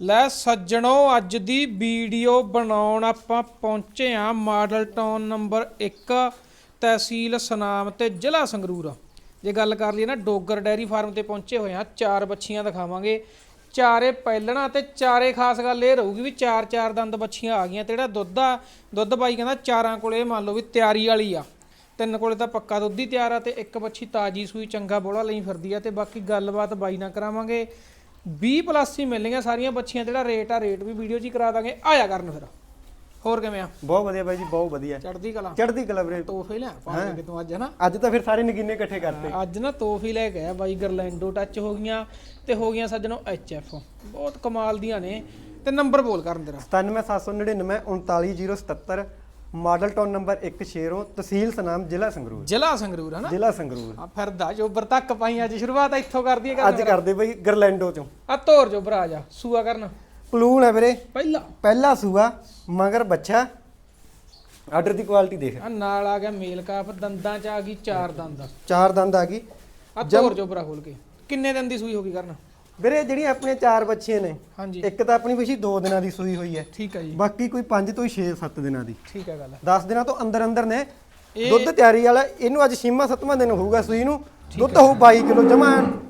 ਲੈ ਸੱਜਣੋ, ਅੱਜ ਦੀ ਵੀਡੀਓ ਬਣਾਉਣ ਆਪਾਂ ਪਹੁੰਚੇ ਆ ਮਾਡਲ ਟਾਊਨ ਨੰਬਰ 1 ਤਹਿਸੀਲ ਸਨਾਮ ਤੇ ਜ਼ਿਲ੍ਹਾ ਸੰਗਰੂਰ। ਜੇ ਗੱਲ ਕਰ ਲਈਏ ਨਾ, ਡੋਗਰ ਡੈਰੀ ਫਾਰਮ ਤੇ ਪਹੁੰਚੇ ਹੋਏ ਆ ਚਾਰ ਬੱਚੀਆਂ ਦਿਖਾਵਾਂਗੇ। ਚਾਰੇ ਪਹਿਲਣਾ ਤੇ ਚਾਰੇ ਖਾਸ ਗੱਲ ਇਹ ਰਹੂਗੀ ਵੀ ਚਾਰ ਚਾਰ ਦੰਦ ਬੱਚੀਆਂ ਆ ਗਈਆਂ ਤੇ ਜਿਹੜਾ ਦੁੱਧ ਆ, ਦੁੱਧ ਬਾਈ ਕਹਿੰਦਾ ਚਾਰਾਂ ਕੋਲੇ ਮੰਨ ਲਓ ਵੀ ਤਿਆਰੀ ਵਾਲੀ ਆ। ਤਿੰਨ ਕੋਲੇ ਤਾਂ ਪੱਕਾ ਦੁੱਧ ਹੀ ਤਿਆਰ ਆ ਤੇ ਇੱਕ ਬੱਚੀ ਤਾਜੀ ਸੂਈ ਚੰਗਾ ਬੋਲਾ ਲਈ ਫਿਰਦੀ ਆ ਤੇ ਬਾਕੀ ਗੱਲਬਾਤ ਬਾਈ ਨਾਲ ਕਰਾਵਾਂਗੇ। 20 ਪਲੱਸ ਹੀ ਮਿਲਣਗੀਆਂ ਸਾਰੀਆਂ ਬੱਚੀਆਂ ਜਿਹੜਾ ਰੇਟ ਆ ਰੇਟ ਵੀ ਵੀਡੀਓ 'ਚ ਹੀ ਕਰਾ ਦਾਂਗੇ। ਆਇਆ ਕਰਨ ਫਿਰ। ਹੋਰ ਕਿਵੇਂ ਆ? ਬਹੁਤ ਵਧੀਆ ਬਾਈ ਜੀ ਬਹੁਤ ਵਧੀਆ। ਚੜਦੀ ਕਲਾ। ਚੜ੍ਹਦੀ ਕਲਾ ਵੀਰੇ। ਤੋਹਫੇ ਪਾਉਂਗੇ ਕਿ ਤੂੰ ਅੱਜ ਹਨਾ? ਅੱਜ ਤਾਂ ਫਿਰ ਸਾਰੇ ਨਗੀਨੇ ਇਕੱਠੇ ਕਰਤੇ। ਅੱਜ ਨਾ ਤੋਹਫੇ ਲੈ ਕੇ ਆਇਆ ਬਾਈ ਗਰਲੈਂਡੋ ਟੱਚ ਹੋ ਗਈਆਂ ਤੇ ਹੋ ਗਈਆਂ ਸੱਜਣੋ ਐਫ ਬਹੁਤ ਕਮਾਲ ਦੀਆਂ ਨੇ। ਤੇ ਨੰਬਰ ਬੋਲ ਕਰਨ ਤੇਰਾ। 97799 39077 ਮਾਡਲ ਟਾਊਨ ਨੰਬਰ 1 ਸ਼ੇਰੋਂ ਤਹਿਸੀਲ ਸਨਾਮ ਜ਼ਿਲ੍ਹਾ ਸੰਗਰੂਰ। ਜ਼ਿਲ੍ਹਾ ਸੰਗਰੂਰ ਹਨਾ ਜ਼ਿਲ੍ਹਾ ਸੰਗਰੂਰ। ਆ ਫਿਰਦਾ ਜੋਬਰ ਤੱਕ ਪਾਈ ਅੱਜ ਸ਼ੁਰੂਆਤ ਇੱਥੋਂ ਕਰਦੀ ਹੈ ਅੱਜ ਕਰਦੇ ਬਾਈ ਗਰਲੈਂਡੋ ਚੋਂ। ਆ ਤੋਰ ਜੋਬਰ ਆ ਜਾ ਸੂਆ ਕਰਨ। ਪਲੂਨ ਹੈ ਵੀਰੇ। ਪਹਿਲਾ। ਪਹਿਲਾ ਸੂਆ ਮਗਰ ਬੱਚਾ। ਆਰਡਰ ਦੀ ਕੁਆਲਿਟੀ ਦੇਖ। ਆ ਨਾਲ ਆ ਗਿਆ ਮੇਲ ਕਾਫ ਦੰਦਾਂ ਚ ਆ ਗਈ ਚਾਰ ਦੰਦ। ਚਾਰ ਦੰਦ ਆ ਗਈ। ਆ ਤੋਰ ਜੋਬਰਾ ਖੋਲ ਕੇ। ਕਿੰਨੇ ਦਿਨ ਦੀ ਸੂਈ ਹੋ ਗਈ ਕਰਨ? ਵੀਰੇ ਜਿਹੜੀਆਂ ਆਪਣੀਆਂ ਚਾਰ ਬੱਚੇ ਨੇ ਹਾਂਜੀ। ਇੱਕ ਤਾਂ ਆਪਣੀ ਪਿਛੀ 2 ਦਿਨਾਂ ਦੀ ਸੂਈ ਹੋਈ ਹੈ। ਠੀਕ ਹੈ ਜੀ। ਬਾਕੀ ਕੋਈ 5 ਤੋਂ 6 7 ਦਿਨਾਂ ਦੀ। ਠੀਕ ਹੈ ਗੱਲ 10 ਦਿਨਾਂ ਤੋਂ ਅੰਦਰ ਅੰਦਰ ਨੇ। ਦੁੱਧ ਤਿਆਰੀ ਵਾਲਾ ਇਹਨੂੰ ਅੱਜ ਛੇਵਾਂ ਸੱਤਵਾਂ ਦਿਨ ਹੋਊਗਾ ਸੂਈ ਨੂੰ। ਦੁੱਧ ਹੋਊ 22 ਕਿਲੋ ਜਮਾ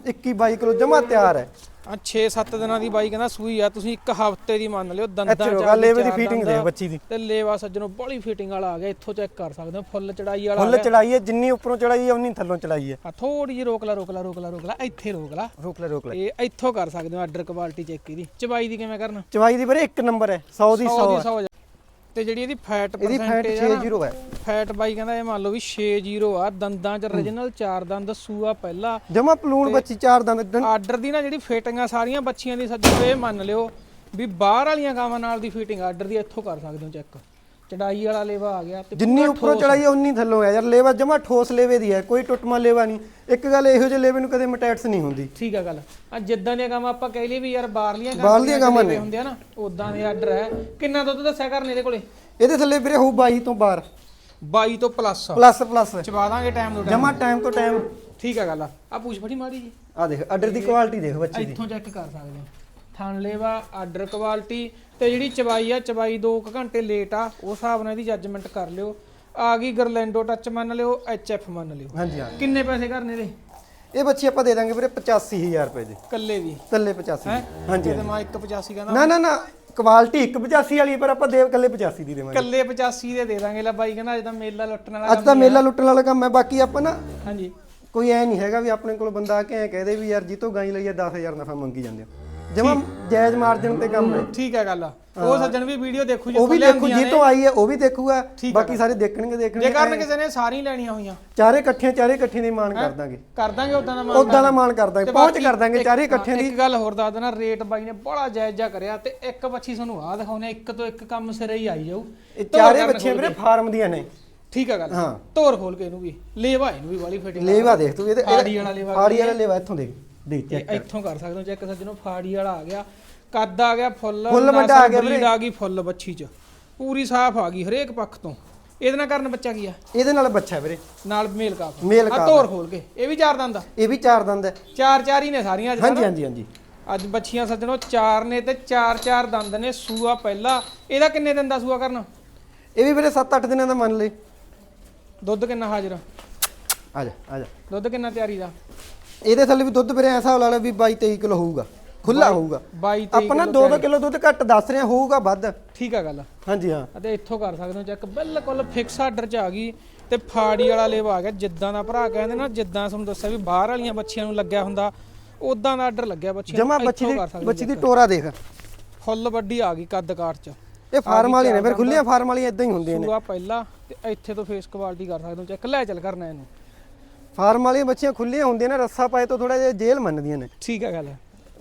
21 22 ਕਿਲੋ ਜਮਾ ਤਿਆਰ ਹੈ। ਆ 6-7 ਦਿਨਾਂ ਦੀ ਬਾਈ ਕਹਿੰਦਾ ਸੂਈ ਆ ਤੁਸੀਂ ਇੱਕ ਹਫ਼ਤੇ ਦੀ ਮੰਨ ਲਿਓ ਦੰਦਾਂ ਚ ਲੇਵੇ ਦੀ ਫੀਟਿੰਗ। ਦੇ ਬੱਚੀ ਦੀ। ਤੇ ਲੇਵਾ ਸੱਜਣੋ ਬੜੀ ਫਿਟਿੰਗ ਵਾਲਾ ਆ ਗਿਆ ਇੱਥੋਂ ਚੈੱਕ ਕਰ ਸਕਦੇ ਹੋ ਫੁੱਲ ਚੜਾਈ ਵਾਲਾ ਫੁੱਲ ਚੜਾਈ ਹੈ ਜਿੰਨੀ ਉੱਪਰੋਂ ਚੜਾਈ ਹੈ ਉਨੀ ਥੱਲੋਂ ਚੜਾਈ ਹੈ। ਆ ਥੋੜੀ ਜਿਹੀ ਰੋਕ ਲਾ ਰੋਕ ਲਾ ਰੋਕ ਲਾ ਰੋਕ ਲਾ ਇੱਥੇ ਰੋਕ ਲਾ। ਰੋਕ ਲੈ ਰੋਕ ਲੈ। ਇਹ ਇੱਥੋਂ ਕਰ ਸਕਦੇ ਹੋ ਆਰਡਰ ਕੁਆਲਿਟੀ ਚੈੱਕ ਇਹਦੀ। ਚਬਾਈ ਦੀ ਕਿਵੇਂ ਕਰਨਾ? ਚਵਾਈ ਦੀ ਵੀਰੇ ਇੱਕ ਨੰਬਰ ਹੈ 100 ਦੀ 100 100 ਦੀ ਹੈ। 100 ਤੇ ਜਿਹੜੀ ਇਹਦੀ ਫੈਟ ਇਹਦੀ ਫੈਟ ਪਰਸੈਂਟੇਜ ਆ ਨਾ 60 ਹੈ। ਫੈਟ ਬਾਈ ਕਹਿੰਦਾ ਇਹ ਮੰਨ ਲਓ ਵੀ 60 ਆ ਦੰਦਾਂ ਚ origignal ਚਾਰ ਦੰਦ ਸੂਆ ਪਹਿਲਾ। ਜਮਾ ਪਲੂਣ ਬੱਚੀ ਚਾਰ ਦੰਦ ਡੰ- ਆਰਡਰ ਦੀ ਨਾ ਜਿਹੜੀ ਫਿਟਿੰਗ ਆ ਸਾਰੀਆਂ ਬੱਚੀਆਂ ਦੀ ਇਹ ਮੰਨ ਲਿਓ ਵੀ ਬਾਹਰ ਵਾਲੀਆਂ ਗਾਵਾਂ ਨਾਲ ਦੀ ਫਿਟਿੰਗ ਆਰਡਰ ਦੀ ਇੱਥੋਂ ਕਰ ਸਕਦੇ ਹੋ ਚੈੱਕ ਚੜਾਈ ਵਾਲਾ ਲੇਵਾ ਆ ਗਿਆ ਤੇ ਜਿੰਨੀ ਉੱਪਰੋਂ ਚੜਾਈ ਹੈ ਉਨੀ ਥੱਲੋਂ ਹੈ ਯਾਰ ਲੇਵਾ ਜਮਾ ਠੋਸ ਲੇਵੇ ਦੀ ਹੈ ਕੋਈ ਟੁੱਟਮਾ ਲੇਵਾ ਨਹੀਂ। ਇੱਕ ਗੱਲ ਇਹੋ ਜਿਹੇ ਲੇਵੇ ਨੂੰ ਕਦੇ ਮਟੈਟਸ ਨਹੀਂ ਹੁੰਦੀ। ਠੀਕ ਆ ਗੱਲ। ਆ ਜਿੱਦਾਂ ਦੀਆਂ ਗਾਵਾਂ ਆਪਾਂ ਕਹਿ ਲਈਏ ਵੀ ਯਾਰ ਬਾਹਰਲੀਆਂ ਬਾਹਰਲੀਆਂ ਗਾਵਾਂ ਨੇ। ਹੁੰਦੇ ਆ ਨਾ ਉਦਾਂ ਦੇ ਆਰਡਰ ਹੈ। ਕਿੰਨਾ ਦੁੱਧ ਦੱਸਿਆ ਕਰਨੇ ਇਹਦੇ ਕੋਲੇ? ਇਹਦੇ ਥੱਲੇ ਵੀਰੇ ਹੋਊ 22 ਤੋਂ ਬਾਹਰ। 22 ਤੋਂ ਪਲੱਸ ਪਲੱਸ ਪਲੱਸ ਚਵਾ ਦਾਂਗੇ ਟਾਈਮ ਤੋਂ time। ਜਮਾ ਟਾਈਮ ਤੋਂ ਟਾਈਮ ਠੀਕ ਆ ਗੱਲ। ਆ ਆ ਪੂਛ ਫੜੀ ਮਾੜੀ ਜੀ। ਆ ਦੇਖ ਆਰਡਰ ਦੀ ਕੁਆਲਿਟੀ ਦੇਖ ਬੱਚੀ ਦੀ। ਇੱਥੋਂ ਚੈੱਕ ਕਰ ਸਕਦੇ ਹੋ। ਥਣ ਲੇਵਾ ਆਰਡਰ ਕੁਆਲਿਟੀ ਤੇ ਜਿਹੜੀ ਚਬਾਈ ਆ ਚਬਾਈ 2 ਘੰਟੇ ਲੇਟ ਆ ਉਸ ਹਿਸਾਬ ਨਾਲ ਇਹਦੀ ਜੱਜਮੈਂਟ ਕਰ ਲਿਓ। ਆ ਗਈ ਗਰਲੈਂਡੋ ਟੱਚ ਮੰਨ ਲਿਓ ਐਫ ਮੰਨ ਲਿਓ। ਹਾਂਜੀ ਹਾਂ ਕਿੰਨੇ ਪੈਸੇ ਕਰਨੇ ਦੇ ਇਹ ਬੱਚੀ ਆਪਾਂ ਦੇ ਦਾਂਗੇ ਵੀਰੇ 85000 ਰੁਪਏ ਦੀ। ਕੱਲੇ ਦੀ? ਕੱਲੇ 85 ਹੈ? ਹਾਂਜੀ ਤੇ ਮੈਂ 185 ਕਹਿੰਦਾ। ਨਾ ਨਾ ਨਾ ਕੁਆਲਿਟੀ 185 ਵਾਲੀ ਪਰ ਆਪਾਂ ਦੇ ਕੱਲੇ 85 ਦੀ ਦੇਵਾਂਗੇ। ਕੱਲੇ 85 ਦੇ ਦੇ ਦਾਂਗੇ ਲੈ ਬਾਈ ਕਹਿੰਦਾ ਅੱਜ ਤਾਂ ਮੇਲਾ ਲੁੱਟਣ ਵਾਲਾ ਅੱਜ ਤਾਂ ਮੇਲਾ ਲੁੱਟਣ ਵਾਲਾ ਕੰਮ ਹੈ ਬਾਕੀ ਆਪਾਂ ਨਾ ਹਾਂਜੀ। ਕੋਈ ਐ ਨਹੀਂ ਹੈਗਾ ਵੀ ਆਪਣੇ ਕੋਲ ਬੰਦਾ ਆ ਕੇ ਐ ਕਹਦੇ ਵੀ ਯਾਰ ਜੀਤੋਂ ਗਾਈ ਲਈ ਆ 10000 ਨਫਾ ਮੰਗੀ ਜਾਂਦੇ ਹੋ ਜਮਾ ਜਾਇਜ਼ ਮਾਰਜਨ ਤੇ ਕੰਮ ਹੈ। ਠੀਕ ਹੈ ਗੱਲ। ਉਹ ਸੱਜਣ ਵੀ ਵੀਡੀਓ ਦੇਖੂ ਉਹ ਵੀ ਦੇਖੂ ਜੀਤੋਂ ਆਈ ਹੈ ਉਹ ਵੀ ਦੇਖੂਗਾ। ਬਾਕੀ ਸਾਰੇ ਦੇਖਣਗੇ ਜੇ ਦੇਖਣਗੇ ਕਰਨ ਕਿਸੇ ਨੇ ਸਾਰੀ ਲੈਣੀਆਂ ਹੋਈਆਂ। ਚਾਰੇ ਇਕੱਠੇ ਚਾਰੇ ਇਕੱਠੇ ਦੀ ਮਾਨ ਕਰ ਦਾਂਗੇ। ਕਰ ਦਾਂਗੇ ਉਦਾਂ ਦਾ ਮਾਨ ਉਦਾਂ ਦਾ ਮਾਨ ਕਰ ਦਾਂਗੇ। ਤੇ ਪਹੁੰਚ ਕਰ ਦਾਂਗੇ ਚਾਰੇ ਇਕੱਠੇ ਦੀ ਇੱਕ ਗੱਲ ਹੋਰ ਦੱਸ ਦੇਣਾ ਰੇਟ ਬਾਈ ਨੇ ਬੜਾ ਜਾਇਜ਼ ਜਿਹਾ ਕਰਿਆ ਤੇ ਇੱਕ ਬੱਚੀ ਤੁਹਾਨੂੰ ਆਹ ਦਿਖਾਉਨੇ ਇੱਕ ਤੋਂ ਇੱਕ ਕੰਮ ਸਿਰੇ ਹੀ ਆਈ ਜਾਊ। ਇਹ ਚਾਰੇ ਕਰਨ ਬੱਚੇ ਖੋਲ ਵੀਰੇ ਫਾਰਮ ਦੀਆਂ ਨੇ। ਠੀਕ ਆ ਗੱਲ। ਹਾਂ। ਤੋਰ ਖੋਲ ਕੇ ਇਹਨੂੰ ਵੀ। ਲੇਵਾ ਇਹਨੂੰ ਵੀ ਵਾਲੀ ਫਿਟਿੰਗ ਲੇਵਾ ਦੇਖ ਤੂੰ ਇਹਦੇ ਫਾੜੀ ਵਾਲਾ ਲੇਵਾ ਫਾੜੀ ਵਾਲਾ ਲੇਵਾ ਇੱਥੋਂ ਦੇਖ। ਦੇਖ ਤੇ ਚੈੱਕ ਇੱਥੋਂ ਕਰ ਸਕਦੇ ਹੋ ਚੈੱਕ ਸੱਜਣੋ ਫਾੜੀ ਵਾਲਾ ਆ ਗਿਆ ਕੱਦ ਆ ਗਿਆ ਫੁੱਲ ਫੁੱਲ ਵੱਡਾ ਆ ਗਿਆ ਬਰੀਡ ਵੀਰੇ। ਆ ਗਈ ਫੁੱਲ ਬੱਚੀ ਚ। ਪੂਰੀ ਸਾਫ਼ ਆ ਗਈ ਹਰੇਕ ਪੱਖ ਤੋਂ। ਇਹਦੇ ਨਾਲ ਕਰਨ ਬੱਚਾ ਕੀ ਆ? ਇਹਦੇ ਨਾਲ ਬੱਚਾ ਵੀਰੇ। ਨਾਲ ਮੇਲ ਕਾਫ। ਮੇਲ ਆ ਕਾਫ ਤੋਰ ਖੋਲ ਕੇ ਇਹ ਵੀ ਚਾਰ ਦੰਦ ਆ। ਇਹ ਵੀ ਚਾਰ ਦੰਦ ਹੈ ਚਾਰ ਚਾਰ ਹੀ ਨੇ ਸਾਰੀਆਂ ਅੱਜ ਹਾਂਜੀ ਹਾਂਜੀ ਹਾਂਜੀ। ਅੱਜ ਬੱਚੀਆਂ ਸੱਜਣੋ ਚਾਰ ਨੇ ਤੇ ਚਾਰ ਚਾਰ ਦੰਦ ਨੇ ਸੂਆ ਪਹਿਲਾ। ਇਹਦਾ ਕਿੰਨੇ ਦਿਨ ਦਾ ਸੂਆ ਕਰਨਾ? ਇਹ ਵੀ ਵੀਰੇ 7-8 ਦਿਨਾਂ ਦਾ ਮੰਨ ਲੈ ਦੁੱਧ ਕਿੰਨਾ ਹਾਜ਼ਰ ਆ ਜਾ ਆ ਜਾ। ਦੁੱਧ ਕਿੰਨਾ ਤਿਆਰੀ ਦਾ? ਇਹਦੇ ਥੱਲੇ ਵੀ ਦੁੱਧ ਵੀਰੇ ਐਸਾ ਹਿਸਾਬ ਲਾ ਲੈ ਵੀ 22-23 ਕਿਲੋ ਹੋਊਗਾ ਖੁੱਲਾ ਹੋਊਗਾ। 22 ਆਪਾਂ ਨਾ 2-2 ਕਿਲੋ ਦੁੱਧ ਘੱਟ ਦੱਸ ਰਹੇ ਹੋਊਗਾ ਵੱਧ। ਠੀਕ ਆ ਗੱਲ। ਹਾਂਜੀ ਹਾਂ। ਅਤੇ ਇੱਥੋਂ ਕਰ ਸਕਦੇ ਹੋ ਚੈੱਕ ਬਿਲਕੁਲ ਫਿਕਸ ਆਰਡਰ ਚ ਆ ਗਈ ਤੇ ਫਾੜੀ ਵਾਲਾ ਲੇਵਾ ਆ ਗਿਆ। ਜਿੱਦਾਂ ਦਾ ਭਰਾ ਕਹਿੰਦੇ ਨਾ ਜਿੱਦਾਂ ਤੁਹਾਨੂੰ ਦੱਸਿਆ ਵੀ ਬਾਹਰ ਵਾਲੀਆਂ ਬੱਚੀਆਂ ਨੂੰ ਲੱਗਿਆ ਹੁੰਦਾ ਉਦਾਂ ਦਾ ਆਰਡਰ ਲੱਗਿਆ ਬੱਚੀਆਂ ਜਮਾ ਬੱਚੀ ਦੀ ਬੱਚੀ ਦੀ ਟੋਰਾ ਦੇਖ। ਫੁੱਲ ਵੱਡੀ ਆ ਗਈ ਕੱਦ ਕਾਠ ਚ। ਇਹ ਫਾਰਮ ਵਾਲੀ ਨੇ ਫਿਰ ਖੁੱਲੀਆਂ ਫਾਰਮ ਵਾਲੀਆਂ ਇਦਾਂ ਹੀ ਹੁੰਦੀਆਂ ਨੇ। ਸੂਆ ਪਹਿਲਾ ਤੇ ਇੱਥੇ ਤੋਂ ਫੇਸ ਕੁਆਲਿਟੀ ਕਰ ਸਕਦੇ ਹੋ ਚੈੱਕ ਲੈ ਚੱਲ ਕਰਨਾ ਇਹਨੂੰ। ਫਾਰਮ ਵਾਲੀਆਂ ਬੱਚੀਆਂ ਖੁੱਲੀਆਂ ਹੁੰਦੀਆਂ ਨੇ ਰੱਸਾ ਪਾਏ ਤੋਂ ਥੋੜਾ ਜਿਹਾ ਜੇਲ੍ਹ ਮੰਨਦੀਆਂ ਨੇ। ਠੀਕ ਆ ਗੱਲ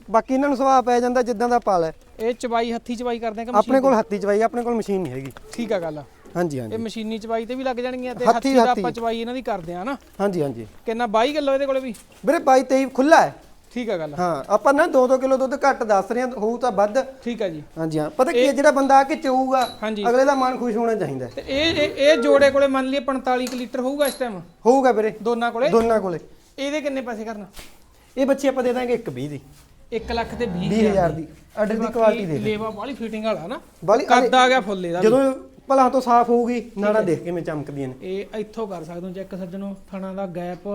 ਬਾਕੀ ਇਹਨਾਂ ਨੂੰ ਸੁਭਾਅ ਪੈ ਜਾਂਦਾ ਜਿੱਦਾਂ ਦਾ ਪਾਲ ਹੈ। ਇਹ ਚਬਾਈ ਹੱਥੀ ਚਬਾਈ ਕਰਦੇ ਆ ਕਿ ਆਪਣੇ ਕੋਲ ਹੱਥੀ ਚਵਾਈ ਆਪਣੇ ਕੋਲ ਮਸ਼ੀਨ ਨਹੀਂ ਹੈਗੀ। ਠੀਕ ਆ ਗੱਲ ਹਾਂਜੀ ਹਾਂਜੀ। ਇਹ ਮਸ਼ੀਨੀ ਚਬਾਈ ਤੇ ਵੀ ਲੱਗ ਜਾਣਗੀਆਂ ਤੇ ਹੱਥੀ- ਹੱਥੀ ਦਾ ਹੱਥੀ। ਆਪਾਂ ਚਬਾਈ ਇਹਨਾਂ ਦੀ ਕਰਦੇ ਆ ਨਾ। ਹਾਂਜੀ ਹਾਂਜੀ। ਕਿੰਨਾ 22 ਕਿਲੋ ਇਹਦੇ ਕੋਲੇ ਵੀ? ਵੀਰੇ 22 23 ਖੁੱਲਾ ਹੈ। ਠੀਕ ਆ ਗੱਲ ਹਾਂ ਆਪਾਂ ਨਾ 2-2 ਕਿਲੋ ਦੁੱਧ ਘੱਟ ਦੱਸ ਰਹੇ ਹਾਂ ਹੋਊ ਤਾਂ ਵੱਧ। ਠੀਕ ਆ ਜੀ। ਹਾਂਜੀ ਹਾਂ ਪਤਾ ਕੀ ਹੈ ਜਿਹੜਾ ਬੰਦਾ ਆ ਕੇ ਚਊਗਾ ਅਗਲੇ ਦਾ ਮਨ ਖੁਸ਼ ਹੋਣਾ ਚਾਹੀਦਾ। ਤੇ ਇਹ ਇਹ- ਜੋੜੇ ਕੋਲੇ ਮੰਨ ਲਈਏ 45 ਕੁ ਲੀਟਰ ਹੋਊਗਾ ਇਸ ਟਾਈਮ ਹੋਊਗਾ ਵੀਰੇ। ਦੋਨਾਂ ਕੋਲੇ? ਦੋਨਾਂ ਕੋਲੇ। ਇਹਦੇ ਕਿੰਨੇ ਪੈਸੇ ਕਰਨਾ? ਇਹ ਬੱਚੇ ਆਪਾਂ ਦੇ ਦਾਂਗੇ 120 ਦੀ। 1 ਲੱਖ ਤੇ 20 20000 ਦੀ। ਆਰਡਰ ਦੀ ਕੁਆਲਿਟੀ ਦੇਖ ਲੇਵਾ ਵਾਲੀ ਫਿਟਿੰਗ ਵਾਲਾ ਨਾ ਬਾਲੀ ਕੱਦ ਆ ਗਿਆ ਫੁੱਲ ਵੀ। ਜਦੋਂ ਭਲਾਂ ਤੋਂ ਸਾਫ਼ ਹੋਊਗੀ ਨਾੜਾ ਦੇਖ ਕਿਵੇਂ ਚਮਕਦੀਆਂ ਨੇ। ਇਹ ਇੱਥੋਂ ਕਰ ਸਕਦੇ ਹੋ ਚੈੱਕ ਸੱਜਣੋ ਥਣਾ ਦਾ ਗੈਪ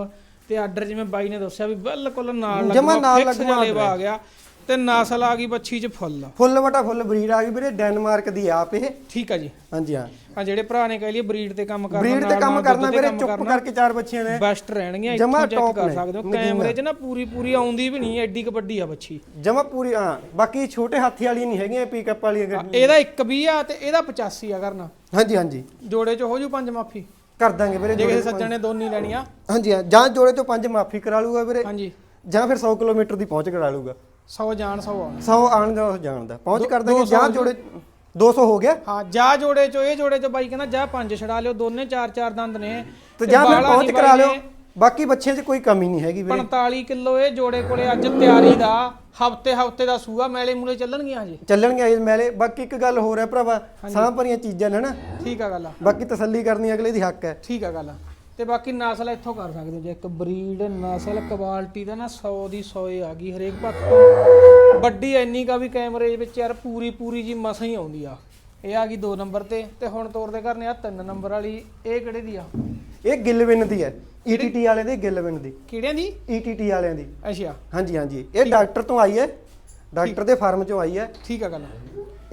ਤੇ ਆਰਡਰ ਜਿਵੇਂ ਬਾਈ ਨੇ ਦੱਸਿਆ ਵੀ ਬਿਲਕੁਲ ਨਾਲ ਜਮਾਂ ਨਾਲ fix ਜਿਹਾ ਲੱਗਵਾ ਲੇਵਾ ਆ ਗਿਆ ਤੇ ਨਸਲ ਆ ਗਈ ਬੱਚੀ 'ਚ ਫੁੱਲ। ਫੁੱਲ ਵਟਾ ਫੁੱਲ ਬਰੀਡ ਆ ਗਈ ਵੀਰੇ ਡੈਨਮਾਰਕ ਦੀ ਆਪ ਇਹ। ਠੀਕ ਆ ਜੀ। ਹਾਂਜੀ ਹਾਂ। ਆ ਜਿਹੜੇ ਭਰਾ ਨੇ ਕਹਿ ਲਈ ਬਰੀਡ ਤੇ ਕੰਮ ਕਰਨਾ ਬਰੀਡ ਤੇ ਕੰਮ ਕਰਨਾ ਵੀਰੇ ਕੰਮ ਚੁੱਪ ਕਰਨਾ। ਕਰਕੇ ਚਾਰ ਬੱਚੀਆਂ ਨੇ। ਬੈਸਟ ਰਹਿਣਗੀਆਂ ਜਮਾਂ ਇੱਥੋਂ ਚੈੱਕ top ਕਰ ਨੇ, ਸਕਦੇ ਹੋ। ਕੈਮਰੇ 'ਚ ਨਾ ਪੂਰੀ ਪੂਰੀ ਆਉਂਦੀ ਵੀ ਨਹੀਂ ਐਡੀ ਕ ਵੱਡੀ ਆ ਬੱਚੀ। ਜਮਾ ਪੂਰੀ ਹਾਂ ਬਾਕੀ ਛੋਟੇ ਹਾਥੀ ਵਾਲੀਆਂ ਨਹੀਂ ਹੈਗੀਆਂ ਪਿਕਅਪ ਵਾਲੀਆਂ ਗੱਡੀਆਂ। ਇਹਦਾ 120 ਆ ਤੇ ਇਹਦਾ 85 ਆ ਕਰਨਾ ਹਾਂਜੀ ਹਾਂਜੀ। ਜੋੜੇ 'ਚ ਹੋ ਜੂ ਪੰਜ ਮਾਫੀ। ਕਰ ਦਾਂਗੇ ਵੀਰੇ ਜੇ ਕਿਸੇ ਸੱਜਣ ਨੇ ਦੋਨੀ ਲੈਣੀ ਆ ਹਾਂਜੀ ਹਾਂ ਜਾਂ ਜੋੜੇ ਤੋਂ ਪੰਜ ਮਾਫੀ ਕਰਾ ਲੂਗਾ ਵੀਰੇ। ਹਾਂਜੀ। ਜਾਂ ਫਿਰ 100 ਕਿਲੋਮੀਟਰ ਦੀ ਪਹੁੰਚ ਕਰਾ ਲੂਗਾ। 100 ਜਾਣ 100 ਆਉਣ। 100 ਆਣ ਦਾ ਜਾਣ ਦਾ। ਪਹੁੰਚ ਕਰ ਦਾਂਗੇ 200 ਜਾਂ ਜੋੜੇ 200 ਹੋ ਗਿਆ। ਹਾਂ ਜਾ ਜੋੜੇ ਚੋ ਇਹ ਜੋੜੇ ਚੋ ਬਾਈ ਕਹਿੰਦਾ ਜਾ ਪੰਜ ਛੜਾ ਲਿਓ ਦੋਨੇ ਚਾਰ ਚਾਰ ਦੰਦ ਨੇ। ਤੇ ਜਾਂ ਫਿਰ ਪਹੁੰਚ ਕਰਾ ਲਿਓ। ਬਾਕੀ ਬੱਚਿਆਂ 'ਚ ਕੋਈ ਕਮੀ ਨਹੀਂ ਹੈਗੀ ਵੀਰੇ। 45 ਕਿਲੋ ਇਹ ਜੋੜੇ ਕੋਲੇ ਅੱਜ ਤਿਆਰੀ ਦਾ ਹਫ਼ਤੇ ਹਫ਼ਤੇ ਦਾ ਸੂਆ ਮੈਲੇ ਮੂਲੇ ਚੱਲਣਗੀਆਂ ਹਜੇ? ਚੱਲਣਗੇ ਇਹ ਮੈਲੇ। ਬਾਕੀ ਇੱਕ ਗੱਲ ਹੋਰ ਹੈ ਭਰਾਵਾ ਸਾਹ ਭਰੀਆਂ ਚੀਜ਼ਾਂ ਨੇ ਨਾ ਠੀਕ ਆ ਗੱਲ ਬਾਕੀ ਤਸੱਲੀ ਕਰਨੀ ਅਗਲੇ ਦੀ ਹੱਕ ਹੈ। ਠੀਕ ਆ ਗੱਲ ਤੇ ਬਾਕੀ ਨਸਲ ਇੱਥੋਂ ਕਰ ਸਕਦੇ ਜੇ। ਇੱਕ ਬਰੀਡ ਨਸਲ ਕੁਆਲਿਟੀ ਦਾ ਨਾ 100 ਦੀ 100 ਹੀ ਆ ਗਈ ਹਰੇਕ ਪੱਖ ਤੋਂ। ਵੱਡੀ ਇੰਨੀ ਕਾ ਵੀ ਕੈਮਰੇ ਦੇ ਵਿੱਚ ਯਾਰ ਪੂਰੀ ਪੂਰੀ ਜੀ ਮਸਾਂ ਹੀ ਆਉਂਦੀ ਆ। ਇਹ ਆ ਗਈ 2 ਨੰਬਰ ਤੇ। ਤੇ ਹੁਣ ਤੋਰਦੇ ਕਰਨੇ ਆ 3 ਨੰਬਰ ਵਾਲੀ। ਇਹ ਕਿਹੜੇ ਦੀ ਆ? ਇਹ ਗਿੱਲਵਿਨ ਦੀ ਹੈ ਈਟੀਟੀ ਵਾਲੇ ਦੀ ਗਿੱਲਵਿਨ ਦੀ। ਕਿਹੜਿਆਂ ਦੀ? ਈਟੀਟੀ ਵਾਲਿਆਂ ਦੀ। ਅੱਛਾ। ਹਾਂਜੀ ਹਾਂਜੀ। ਇਹ ਡਾਕਟਰ ਤੋਂ ਆਈ ਹੈ ਡਾਕਟਰ ਦੇ ਫਾਰਮ ਚੋਂ ਆਈ ਹੈ। ਠੀਕ ਆ ਗੱਲ।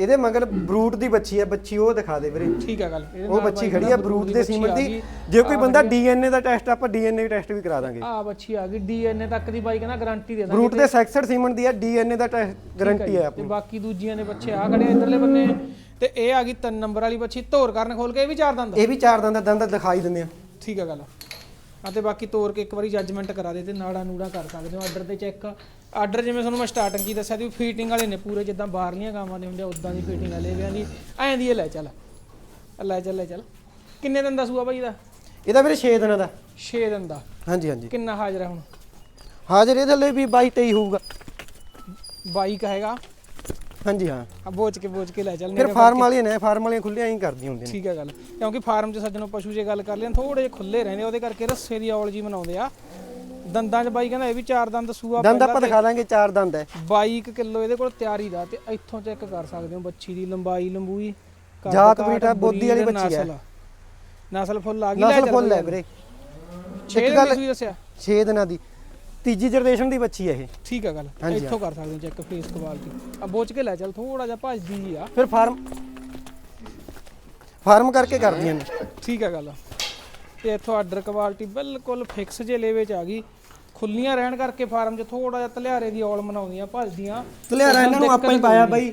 ਇਹਦੇ ਮਗਰ ਬਰੂਟ ਦੀ ਬੱਚੀ ਹੈ ਬੱਚੀ ਉਹ ਦਿਖਾ ਦੇ ਵੀਰੇ। ਠੀਕ ਆ ਗੱਲ। ਇਹਦੇ ਉਹ ਨਾਲ ਬੱਚੀ ਬਾਈ ਖੜੀ ਹੈ ਬਰੂਟ ਦੇ ਬੱਚੀ ਸੀਮਨ ਆ ਦੀ। ਗਈ। ਜੇ ਕੋਈ ਬੰਦਾ ਡੀਐਨਏ ਦਾ ਟੈਸਟ ਆਪਾਂ ਡੀਐਨਏ ਟੈਸਟ ਵੀ ਕਰਾ ਦਾਂਗੇ। ਆ ਬੱਚੀ ਆ ਗਈ ਡੀਐਨਏ ਤੱਕ ਦੀ ਬਾਈ ਕਹਿੰਦਾ ਗਾਰੰਟੀ ਦੇ ਦਾਂਗੇ ਬਰੂਟ ਦੇ ਸੈਕਸਡ ਸੀਮਨ ਦੀ ਹੈ ਡੀਐਨਏ ਦਾ ਟੈਸਟ ਗਾਰੰਟੀ ਹੈ ਤੇ ਆਪਣੀ। ਬਾਕੀ ਦੂਜੀਆਂ ਦੇ ਬੱਚੇ ਆ ਖੜੇ ਆ ਇਧਰਲੇ ਬੰਨੇ। ਤੇ ਇਹ ਆ ਗਈ 3 ਨੰਬਰ ਵਾਲੀ ਬੱਚੀ ਧੋਰ ਕਰਨ ਖੋਲ ਕੇ ਇਹ ਵੀ ਚਾਰ ਦੰਦ? ਇਹ ਵੀ ਚਾਰ ਦੰਦ ਦੰਦ ਦਿਖਾਈ ਦਿੰਦੇ ਆ। ਠੀਕ ਆ ਗੱਲ। ਆ ਤੇ ਬਾਕੀ ਤੋਰ ਕੇ ਇੱਕ ਵਾਰੀ ਜੱਜਮੈਂਟ ਕਰਾ ਦੇ ਤੇ ਨਾੜਾ ਨੂੜਾ ਕਰ ਸਕਦੇ ਹੋ। ਆਰਡਰ ਤੇ ਚੈੱਕ ਆਰਡਰ ਜਿਵੇਂ ਤੁਹਾਨੂੰ ਮੈਂ ਸਟਾਰਟਿੰਗ ਹੀ ਦੱਸਿਆ ਸੀ ਫੀਟਿੰਗ ਵਾਲੇ ਨੇ ਪੂਰੇ ਜਿੱਦਾਂ ਬਾਹਰਲੀਆਂ ਗਾਵਾਂ ਦੇ ਹੁੰਦੇ ਆ ਉਦਾਂ ਦੀ ਫੀਟਿੰਗ ਵਾਲੇ ਵਿਆਂ ਦੀ ਐਂ ਦੀ ਇਹ ਲੈ ਚੱਲ। ਆ ਲੈ ਚੱਲ ਲੈ ਚੱਲ। ਕਿੰਨੇ ਦਿਨ ਦਾ ਸੂਆ ਬਾਈ ਦਾ ਇਹਦਾ ਵੀਰੇ 6 ਦਿਨਾਂ ਦਾ। 6 ਦਿਨ ਦਾ। ਹਾਂਜੀ ਹਾਂਜੀ। ਕਿੰਨਾ ਹਾਜ਼ਰ ਹੈ ਹੁਣ? ਹਾਜ਼ਰ ਇਹਦੇ ਲਈ ਵੀ 22 23 ਹੋਊਗਾ। 22 ਕਹੇਗਾ। ਹਾਂਜੀ ਹਾਂ। ਆ ਬੋਚ ਕੇ ਬੋਚ ਕੇ ਲੈ ਚੱਲ ਫਿਰ ਫਾਰਮ ਵਾਲੀਆਂ ਨੇ ਫਾਰਮ ਵਾਲੀਆਂ ਖੁੱਲੀਆਂ ਹੀ ਕਰਦੀਆਂ ਹੁੰਦੀਆਂ ਨੇ। ਠੀਕ ਹੈ ਗੱਲ। ਕਿਉਂਕਿ ਫਾਰਮ 'ਚ ਸੱਜਣੋਂ ਪਸ਼ੂ ਜੇ ਗੱਲ ਕਰ ਲੈਣ ਥੋੜੇ ਜਿਹੇ ਖੁੱਲੇ ਰਹਿੰਦੇ ਉਹਦੇ ਕਰਕੇ ਰੱਸੇ ਦੀ ਔਲ ਜੀ ਬਣਾਉਂਦੇ ਆ। ਦੰਦਾਂ 'ਚ ਬਾਈ ਕਹਿੰਦਾ ਇਹ ਵੀ ਚਾਰ ਦੰਦ ਸੂਆ ਦੰਦ ਆਪਾਂ ਦਿਖਾ ਦਾਂਗੇ ਚਾਰ ਦੰਦ ਹੈ। 22 ਕਿਲੋ ਇਹਦੇ ਕੋਲ ਤਿਆਰੀ ਦਾ ਤੇ ਇੱਥੋਂ ਚੈੱਕ ਕਰ ਸਕਦੇ ਹੋ ਬੱਚੀ ਦੀ ਲੰਬਾਈ ਲੰਬੂਈ ਕੱਦ ਜਾਤ ਕਾਠ, ਬਰੀਡ ਆ, ਬੋਦੀ ਵਾਲੀ ਬੱਚੀ ਹੈ। ਨਸਲ। ਨਸਲ ਫੁੱਲ ਆ ਗਈ ਨਸਲ ਫੁੱਲ ਹੈ ਵੀਰੇ। 6 ਇੱਕ ਗੱਲ ਗੱਲ- ਤੁਸੀਂ ਦੱਸਿਆ? 6 ਦਿਨਾਂ ਦੀ। ਤੀਜੀ ਜਨਰੇਸ਼ਨ ਦੀ ਬੱਚੀ ਹੈ ਇਹ। ਠੀਕ ਹੈ ਗੱਲ। ਹਾਂਜੀ, ਇੱਥੋਂ ਕਰ ਸਕਦੇ ਚੈੱਕ ਫੇਸ ਕੁਆਲਿਟੀ। ਆ ਬੋਚ ਕੇ ਲੈ ਚੱਲ ਥੋੜਾ ਜਿਹਾ ਭੱਜਦੀ ਆ। ਫਿਰ ਫਾਰਮ ਫਾਰਮ ਕਰਕੇ ਕਰਦੀਆਂ ਨੇ। ਠੀਕ ਹੈ ਗੱਲ। ਤੇ ਇੱਥੋਂ ਆਰਡਰ ਕੁਆਲਿਟੀ ਬਿਲਕੁਲ ਫਿਕਸ ਜੇ ਲੈਵੇ ਚ ਆ ਗਈ। ਖੁੱਲੀਆਂ ਰਹਿਣ ਕਰਕੇ ਫਾਰਮ 'ਚ ਥੋੜਾ ਜਿਹਾ ਧਲਿਆਰੇ ਦੀ ਔਲ ਮਨਾਉਂਦੀਆਂ ਭੱਜਦੀਆਂ। ਤਲਿਆਰਾ ਇਹਨਾਂ ਨੂੰ ਆਪਾਂ ਹੀ ਪਾਇਆ ਬਾਈ।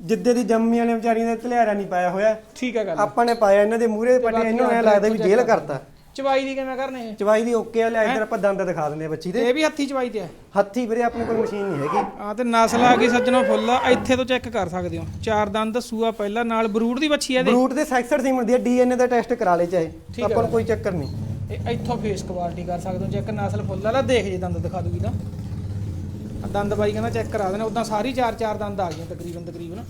ਜਿੱਦੇ ਦੀ ਜੰਮੀਆਂ ਨੇ ਵਿਚਾਰੀਆਂ ਦੇ ਤਲਿਆਰਾ ਨਹੀਂ ਪਾਇਆ ਹੋਇਆ। ਠੀਕ ਹੈ ਗੱਲ। ਆਪਾਂ ਨੇ ਪਾਇਆ ਇਹਨਾਂ ਦੇ ਮੂਹਰੇ ਪੱਟੇ ਇਹਨਾਂ ਨੂੰ ਐ ਲੱਗਦਾ ਵੀ ਜੇਲ੍ਹ ਕਰਤਾ। ਚਵਾਈ ਦੀ ਕਿਵੇਂ ਕਰਨੇ ਇਹ? ਚਵਾਈ ਦੀ ਓਕੇ ਆ ਲੈ ਇੱਧਰ ਆਪਾਂ ਦੰਦ ਦਿਖਾ ਦਿੰਦੇ ਆ ਬੱਚੀ ਦੇ। ਇਹ ਵੀ ਹੱਥੀ ਚਵਾਈ ਤੇ ਹੈ ਹੱਥੀ ਵੀਰੇ ਆਪਣੇ ਕੋਲ ਮਸ਼ੀਨ ਨਹੀਂ ਹੈਗੀ। ਆ ਤੇ ਨਸਲ ਆ ਗਈ ਸੱਜਣੋ ਫੁੱਲ ਇੱਥੇ ਤੋਂ ਚੈੱਕ ਕਰ ਸਕਦੇ ਹੋ। ਚਾਰ ਦੰਦ ਸੂਆ ਪਹਿਲਾਂ ਨਾਲ ਬਰੂਡ ਦੀ ਬੱਚੀ ਆ ਇਹਦੇ। ਬਰੂਟ ਦੇ ਸੈਕਸਡ ਸੀਮਨ ਦੀ ਡੀਐਨਏ ਦਾ ਟੈਸਟ ਕਰਾ ਲੈ ਚਾਹੇ। ਆਪਾਂ ਨੂੰ ਕੋਈ ਚੱਕਰ ਨਹੀਂ। ਇਹ ਇੱਥੋਂ ਫੇਸ ਕੁਆਲਿਟੀ ਕਰ ਸਕਦੇ ਹੋ ਚੈੱਕ ਨਸਲ ਫੁੱਲ ਵਾਲਾ ਦੇਖ ਜੇ ਦੰਦ ਦਿਖਾ ਦੂਗੀ ਤਾਂ। ਆਹ ਦੰਦ ਬਾਈ ਕਹਿੰਦਾ ਚੈੱਕ ਕਰਾ ਦੇਣਾ ਉਦਾਂ ਸਾਰੀ ਚਾਰ ਚਾਰ ਦੰਦ ਆ ਗਏ ਤਕਰੀਬਨ ਤਕਰੀਬਨ।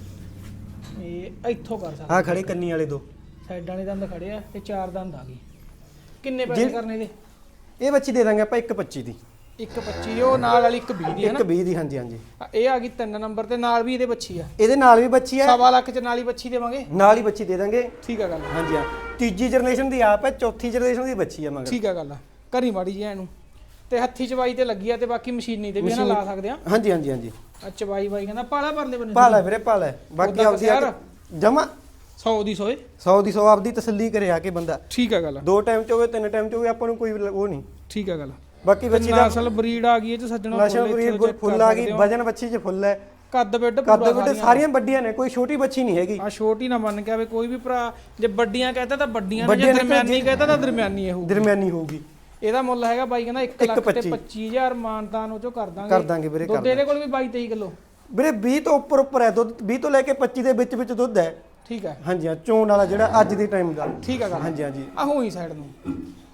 ਇਹ ਇੱਥੋਂ ਕਰ ਸਕਦੇ ਆ ਖੜੇ ਕੰਨੀ ਵਾਲੇ ਦੋ। ਸਾਈਡਾਂ ਵਾਲੇ ਦੰਦ ਖੜੇ ਆ ਤੇ ਚਾਰ ਦੰਦ ਆ ਗਏ। ਕਿੰਨੇ ਪੈਸੇ ਕਰਨੇ ਇਹਦੇ ਇਹ ਬੱਚੀ ਦੇ ਦਾਂਗੇ ਆਪਾਂ 125 ਦੀ। ਇੱਕ 25 ਉਹ ਨਾਲ ਵਾਲੀ ਇੱਕ 20 ਦੀ ਹੈ ਨਾ? 120 ਦੀ ਹਾਂਜੀ ਹਾਂਜੀ। ਆ, ਇਹ ਆ ਗਈ ਤਿੰਨ ਨੰਬਰ ਤੇ ਨਾਲ ਵੀ ਇਹਦੇ ਬੱਚੀ ਆ। ਇਹਦੇ ਨਾਲ ਵੀ ਬੱਚੀ ਹੈ ਸਵਾ ਲੱਖ ਚ ਨਾਲ ਹੀ ਬੱਚੀ ਦੇਵਾਂਗੇ? ਨਾਲ ਹੀ ਬੱਚੀ ਦੇ ਦਾਂਗੇ। ਠੀਕ ਆ ਗੱਲ। ਹਾਂਜੀ ਹਾਂ। ਤੀਜੀ ਜਨਰੇਸ਼ਨ ਦੀ ਆਪ ਹੈ ਚੌਥੀ ਜਨਰੇਸ਼ਨ ਦੀ ਬੱਚੀ ਹੈ ਮਗਰ। ਠੀਕ ਆ ਗੱਲ ਘਰੀ ਮਾੜੀ ਜੀ ਇਹਨੂੰ। ਤੇ ਹੱਥੀ ਚਵਾਈ ਤੇ ਲੱਗੀ ਆ ਤੇ ਬਾਕੀ ਮਸ਼ੀਨੀ ਤੇ ਵੀ ਇਹਨਾਂ ਲਾ ਸਕਦੇ ਆ। ਹਾਂਜੀ ਹਾਂਜੀ ਹਾਂਜੀ। ਆ ਚਵਾਈ ਬਾਈ ਕਹਿੰਦਾ ਪਾਲਾ ਪਰਲੇ ਬੰਨੇ ਭਾਲਾ ਵੀਰੇ ਭਾਲਾ ਬਾਕੀ ਆਪਦੀ ਯਾਰ। ਜਮਾ 100 ਦੀ ਸੋਏ 100 ਦੀ 100 ਆਪਦੀ ਤਸੱਲੀ ਕਰੇ ਆ ਕੇ ਬੰਦਾ। ਠੀਕ ਆ ਗੱਲ। ਦੋ ਟਾਈਮ ਚ ਹੋਵੇ ਤਿੰਨ ਟਾਈਮ ਚ ਹੋਵੇ ਆਪਾਂ ਨੂੰ ਕੋਈ ਉਹ ਨਹੀਂ। ਠੀਕ ਆ ਗੱਲ। ਬਾਕੀ ਬੱਚੀ ਦਾ ਨਸਲ ਬਰੀਡ ਆ ਗਈ ਇਹ ਚ ਸੱਜਣਾ ਨਸ਼ਾ ਬਰੀਡ ਫੁੱਲ ਆ ਗਈ ਵਜਨ ਬੱਚੀ ਚ ਫੁੱਲ ਹੈ। ਕੱਦ ਬਿੱਡ ਕੱਦ ਵੱਡੇ ਸਾਰੀਆਂ। ਵੱਡੀਆਂ ਨੇ ਕੋਈ ਛੋਟੀ ਬੱਚੀ ਨਹੀਂ ਹੈਗੀ। ਆ ਛੋਟੀ ਨਾ ਮੰਨ ਕੇ ਆਵੇ ਕੋਈ ਵੀ ਭਰਾ ਜੇ ਵੱਡੀਆਂ ਕਹਤਾ ਤਾਂ ਵੱਡੀਆਂ ਨੇ ਜੇ ਦਰਮਿਆਨੀ ਕਹਤਾ ਤਾਂ ਦਰਮਿਆਨੀ ਇਹ ਹੋਊ ਦਰਮਿਆਨੀ ਹੋਊਗੀ। ਇਹਦਾ ਮੁੱਲ ਹੈਗਾ ਬਾਈ ਕਹਿੰਦਾ 1 ਇੱਕ ਲੱਖ ਤੇ ਪੱਚੀ। 25000 ਮਾਨਤਾਨ ਉਹ ਚੋਂ ਕਰ ਦਾਂਗੇ। ਕਰ ਦਾਂਗੇ ਵੀਰੇ ਕਰ ਦੁੱਧ ਇਹਦੇ ਕੋਲ ਵੀ 22 23 ਕਿਲੋ। ਵੀਰੇ 20 ਤੋਂ ਉੱਪਰ ਉੱਪਰ ਹੈ ਦੁੱਧ 20 ਤੋਂ ਲੈ ਕੇ 25 ਦੇ ਵਿੱਚ ਵਿੱਚ ਦੁੱਧ ਹੈ। ਠੀਕ ਹੈ। ਹਾਂਜੀ ਹਾਂ ਚੋਣ ਵਾਲਾ ਜਿਹੜਾ ਅੱਜ ਦੇ ਟਾਈਮ ਦਾ। ਠੀਕ ਗੱਲ। ਹਾਂਜੀ ਹਾਂਜੀ। ਆ ਹੋਈ ਸਾਈਡ ਨੂੰ।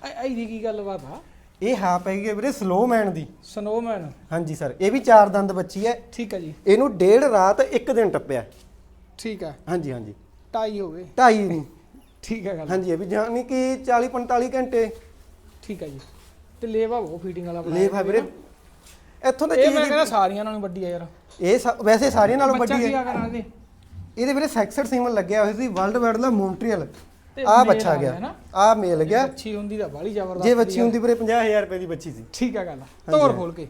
ਐ ਦੀ ਕੀ ਗੱਲ ਬਾਤ ਆ? ਇਹ ਹਾਪ ਹੈਗੀ ਹੈ ਵੀਰੇ ਸਲੋ ਮੈਨ ਦੀ। ਸਨੋਮੈਨ ਹਾਂਜੀ ਸਰ ਇਹ ਵੀ ਚਾਰ ਦੰਦ ਬੱਚੀ ਹੈ। ਠੀਕ ਆ ਜੀ। ਇਹਨੂੰ ਡੇਢ ਰਾਤ ਇੱਕ ਦਿਨ ਟੱਪਿਆ। ਠੀਕ ਆ ਹਾਂਜੀ ਹਾਂਜੀ। ਟਾਈ ਹੋਵੇ ਢਾਈ ਨਹੀਂ ਠੀਕ ਆ ਗੱਲ। ਹਾਂਜੀ ਇਹ ਵੀ ਜਾਨੀ ਕਿ 40 45 ਘੰਟੇ। ਠੀਕ ਆ ਜੀ। ਤੇ ਲੇਵਾ ਉਹ ਫੀਡਿੰਗ ਵਾਲਾ ਹੈ ਵੀਰੇ। ਇੱਥੋਂ ਤਾਂ ਇਹ ਚੀਜ਼ ਮੈਂ ਕਹਿੰਦਾ ਸਾਰੀਆਂ ਨਾਲੋਂ ਵੱਡੀ ਆ ਯਾਰ। ਇਹ ਸਾ- ਵੈਸੇ ਸਾਰਿਆਂ ਨਾਲੋਂ ਬੱਚਾ ਵੱਡੀ ਕੀ ਹੈ। ਆ ਕਰਾਂ ਇਹਦੇ? ਇਹਦੇ ਵੀਰੇ ਸੈਕਸਡ ਸੀਮਨ ਲੱਗਿਆ ਹੋਇਆ ਸੀ ਵਰਲਡ ਵਾਈਡ ਦਾ ਮੌਂਟਰੀਅਲ ਤੇ ਆ ਬੱਚਾ ਆ ਗਿਆ। ਨਾ। ਆ ਮੇਲ ਗਿਆ। ਅੱਛੀ ਹੁੰਦੀ ਤਾਂ ਬਾਲੀ ਜ਼ਬਰਦਸਤ ਜੇ ਬੱਚੀ ਹੁੰਦੀ ਵੀਰੇ 50000 ਰੁਪਏ ਦੀ ਬੱਚੀ ਸੀ। ਠੀਕ ਆ ਗੱਲ ਤੋਰ ਖੋਲ ਕੇ।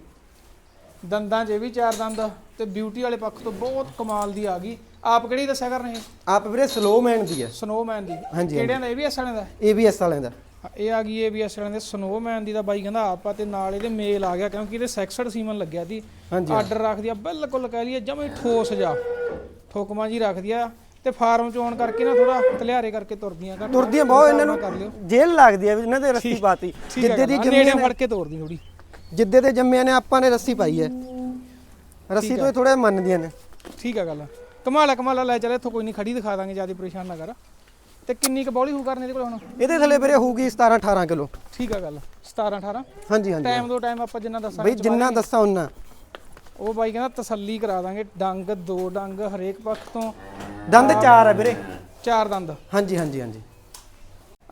ਦੰਦਾਂ 'ਚ ਇਹ ਵੀ ਚਾਰ ਦੰਦ ਤੇ ਬਿਊਟੀ ਵਾਲੇ ਪੱਖ ਤੋਂ ਬਹੁਤ ਕਮਾਲ ਦੀ ਆ ਗਈ। ਆਪ ਕਿਹੜੀ ਦੱਸਿਆ ਕਰਨੇ ਇਹ ਆਪ ਵੀਰੇ ਸਲੋਮੈਨ ਦੀ ਹੈ ਸਨੋਮੈਨ ਦੀ। ਹਾਂਜੀ, ਕਿਹੜਿਆਂ ਦਾ? ਇਹ ਵੀ ਐਸ ਵਾਲਿਆਂ ਦਾ? ABS ਵਾਲਿਆਂ ਦਾ। ਹਾਂ, ਇਹ ਆ ਗਈ ਇਹ ਵੀ ਐਸ ਵਾਲਿਆਂ ਦੇ ਸਨੋਮੈਨ ਦੀ ਦਾ ਬਾਈ ਕਹਿੰਦਾ ਆਪ ਤੇ ਨਾਲ ਇਹਦੇ ਮੇਲ ਆ ਗਿਆ ਕਿਉਂਕਿ ਇਹਦੇ ਸੈਕਸਡ ਸੀਮਨ ਲੱਗਿਆ ਸੀ। ਹਾਂਜੀ ਆਰਡਰ ਰੱਖਦੀ ਆ ਬਿਲਕੁਲ ਕਹਿ ਲਈਏ ਜਮੇ ਠੋਸ ਜਾ। ਠੋਕਮਾ ਜੀ ਰੱਖਦੀ ਆ ਤੇ ਫਾਰਮ ਚ ਆਉਣ ਕਰਕੇ ਨਾ ਥੋੜਾ ਤਲਿਆਰੇ ਕਰਕੇ ਤੁਰਦੀਆਂ ਘੱਟ ਤੁਰਦੀਆਂ ਬਹੁਤ ਇਹਨਾਂ ਕਰ ਲਿਓ। ਨੂੰ ਜੇਲ੍ਹ ਲੱਗਦੀ ਹੈ ਵੀ ਇਹਨਾਂ ਦੇ ਰੱਸੀ ਪਾਤੀ। ਜਿੱਦੇ ਦੀ ਨੇੜੇ ਜੰਮੀ ਫੜ ਕੇ ਤੋਰਦੀ ਥੋੜੀ ਜਿੱਦੇ ਦੇ ਜੰਮਿਆਂ ਨੇ ਆਪਾਂ ਨੇ ਰੱਸੀ ਪਾਈ ਹੈ। ਰੱਸੀ ਤੋਂ ਥੋੜਾ ਮੰਨਦੀਆਂ ਨੇ। ਠੀਕ ਆ ਗੱਲ। ਕਮਾਲਾ ਕਮਾਲਾ ਲੈ ਚੱਲ ਇੱਥੋਂ ਕੋਈ ਨਹੀਂ ਖੜੀ ਦਿਖਾ ਦਾਂਗੇ ਜ਼ਿਆਦਾ ਪਰੇਸ਼ਾਨ ਨਾ ਕਰ। ਤੇ ਕਿੰਨੀ ਕੁ ਬੌਲੀ ਹੋ ਕਰਨੇ ਇਹਦੇ ਕੋਲ ਹੁਣ? ਇਹਦੇ ਥੱਲੇ ਵੀਰੇ ਹੋਊਗੀ 17 18 ਕਿਲੋ। ਠੀਕ ਆ ਗੱਲ 17 18 ਹਾਂਜੀ ਹਾਂਜੀ। ਟਾਈਮ ਦੋ ਟਾਈਮ ਆਪਾਂ ਜਿੰਨਾ ਦੱਸਾਂਗੇ ਬਈ ਜਿੰਨਾ ਦੱਸਾਂ ਉਹਨਾਂ ਉਹ ਬਾਈ ਕਹਿੰਦਾ ਤਸੱਲੀ ਕਰਾ ਦਾਂਗੇ ਡੰਗ ਦੋ ਡੰਗ ਹਰੇਕ ਪੱਖ ਤੋਂ। ਦੰਦ ਚਾਰ ਹੈ ਵੀਰੇ। ਚਾਰ ਦੰਦ। ਹਾਂਜੀ ਹਾਂਜੀ ਹਾਂਜੀ।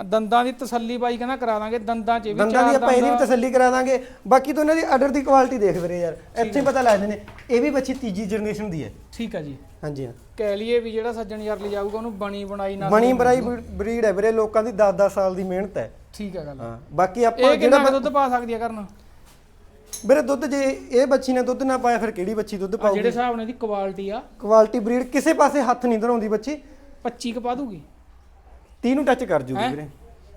ਦੰਦਾਂ ਦੀ ਤਸੱਲੀ ਬਾਈ ਕਹਿੰਦਾ ਕਰਾ ਦਾਂਗੇ ਦੰਦਾਂ 'ਚ ਵੀ ਦੰਦਾਂ ਦੀ ਚਾਰ ਆਪਾਂ ਇਹਦੀ ਵੀ ਤਸੱਲੀ ਕਰਾ ਦਾਂਗੇ। ਬਾਕੀ ਤਾਂ ਇਹਨਾਂ ਦੀ ਆਰਡਰ ਦੀ ਕੁਆਲਿਟੀ ਦੇਖ ਵੀਰੇ ਯਾਰ। ਇੱਥੇ ਹੀ ਪਤਾ ਲੱਗਦੇ ਨੇ। ਇਹ ਵੀ ਬੱਚੀ ਤੀਜੀ ਜਨਰੇਸ਼ਨ ਦੀ ਹੈ। ਠੀਕ ਆ ਜੀ। ਹਾਂਜੀ ਹਾਂ। ਕਹਿ ਲਈਏ ਵੀ ਜਿਹੜਾ ਸੱਜਣ ਯਾਰ ਲੈ ਜਾਊਗਾ ਉਹਨੂੰ ਬਣੀ ਬਣਾਈ ਨਾ ਬਣੀ ਬਰਾਈ ਬਰੀਡ ਹੈ ਵੀਰੇ। ਲੋਕਾਂ ਦੀ 10-10 ਸਾਲ ਦੀ ਮਿਹਨਤ ਹੈ। ਠੀਕ ਆ ਗੱਲ। ਹਾਂ। ਬਾਕੀ ਆਪਾਂ ਇਹ ਕਿੰਨਾ ਕੁ ਦੁੱਧ ਪਾ ਸਕਦੀ ਆ ਕਰਨ? ਵੀਰੇ ਦੁੱਧ ਜੇ ਇਹ ਬੱਚੀ ਨੇ ਦੁੱਧ ਨਾ ਪਾਇਆ ਫਿਰ ਕਿਹੜੀ ਬੱਚੀ ਦੁੱਧ ਆ ਪਾਊਗੀ? ਜਿਹੜੇ ਹਿਸਾਬ ਨਾਲ ਇਹਦੀ ਕੁਆਲਿਟੀ ਆ। ਕੁਆਲਿਟੀ ਬਰੀਡ ਕਿਸੇ ਪਾਸੇ ਹੱਥ ਨਹੀਂ ਧਰਾਉਂਦੀ ਬੱਚੀ। 25 ਕ ਪਾ ਦੂਗੀ। 30 ਨੂੰ ਟੱਚ ਕਰ ਜੂਗੀ ਹੈਂ? ਵੀਰੇ।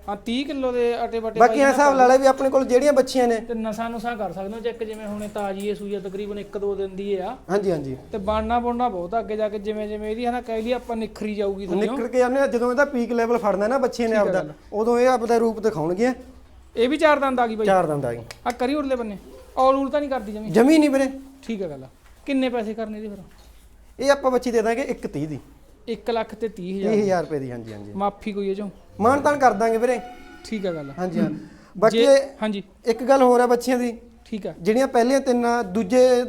ਹਾਂ 30 ਕਿਲੋ ਦੇ ਆਟੇ ਬਾਟੇ ਬਾਕੀ ਇਹ ਹਿਸਾਬ ਲਾ ਲੈ ਵੀ ਆਪਣੇ ਕੋਲ ਜਿਹੜੀਆਂ ਬੱਚੀਆਂ ਨੇ। ਤੇ ਨਸਾਂ ਨੁਸਾਂ ਕਰ ਸਕਦੇ ਹੋ ਚੈੱਕ ਜਿਵੇਂ ਹੁਣੇ ਤਾਜੀ ਇਹ ਸੂਈ ਆ ਤਕਰੀਬਨ 1-2 ਦਿਨ ਦੀ ਇਹ ਆ। ਹਾਂਜੀ ਹਾਂਜੀ। ਤੇ ਬਾਣਾ ਬੋਣਾ ਬਹੁਤ ਆ ਅੱਗੇ ਜਾ ਕੇ ਜਿਵੇਂ ਜਿਵੇਂ ਇਹਦੀ ਹਨਾ ਕਹਿ ਲਈ ਆਪਾਂ ਨਿਖਰੀ ਜਾਊਗੀ ਥੱਲੇ। ਨਿਕਲ ਕੇ ਜਾਂਦੇ ਆ ਜਦੋਂ ਇਹਦਾ ਪੀਕ ਲੈਵਲ ਫੜਨਾ ਨਾ ਬੱਚੇ ਨੇ ਆਪਦਾ ਉਦੋਂ ਇਹ ਆਪਦਾ ਰੂਪ ਦਿਖਾਉਣਗੇ। ਇਹ ਵੀ ਚਾਰ ਦੰਦ ਆ ਗਈ ਬਾਈ। ਚਾਰ ਦੰਦ ਆ ਗਈ। ਆ ਕਰੀ ਉਰਲੇ ਬੰਨੇ। ਉਲ ਤਾਂ ਨਹੀਂ ਕਰਦੀ ਜਮੀ। ਜਮੀ ਨਹੀਂ ਵੀਰੇ। ਠੀਕ ਆ ਗੱਲ ਕਿੰਨੇ ਪੈਸੇ ਕਰਨੇ ਇਹਦੇ ਫਿਰ? ਇਹ ਆਪਾਂ ਬੱਚੀ ਦੇ ਦਾਂਗੇ 130 ਦੀ। 1 ਲੱਖ ਤੇ 30000 30000 ਰੁਪਏ ਦੀ ਹਾਂਜੀ ਹਾਂਜੀ। ਮਾਫੀ ਕੋਈ ਇਹ ਚੋਂ? ਮਾਨ ਤਾਨ ਕਰ ਦਾਂਗੇ ਵੀਰੇ। ਠੀਕ ਆ ਗੱਲ ਹਾਂਜੀ ਹਾਂ। ਬਾਕੀ ਜੇ ਇਹ- ਹਾਂਜੀ। ਇੱਕ ਗੱਲ ਹੋਰ ਹੈ ਬੱਚਿਆਂ ਦੀ। ਠੀਕ ਆ। ਜਿਹੜੀਆਂ ਪਹਿਲੀਆਂ ਤਿੰਨ ਆ, ਦੂਜੇ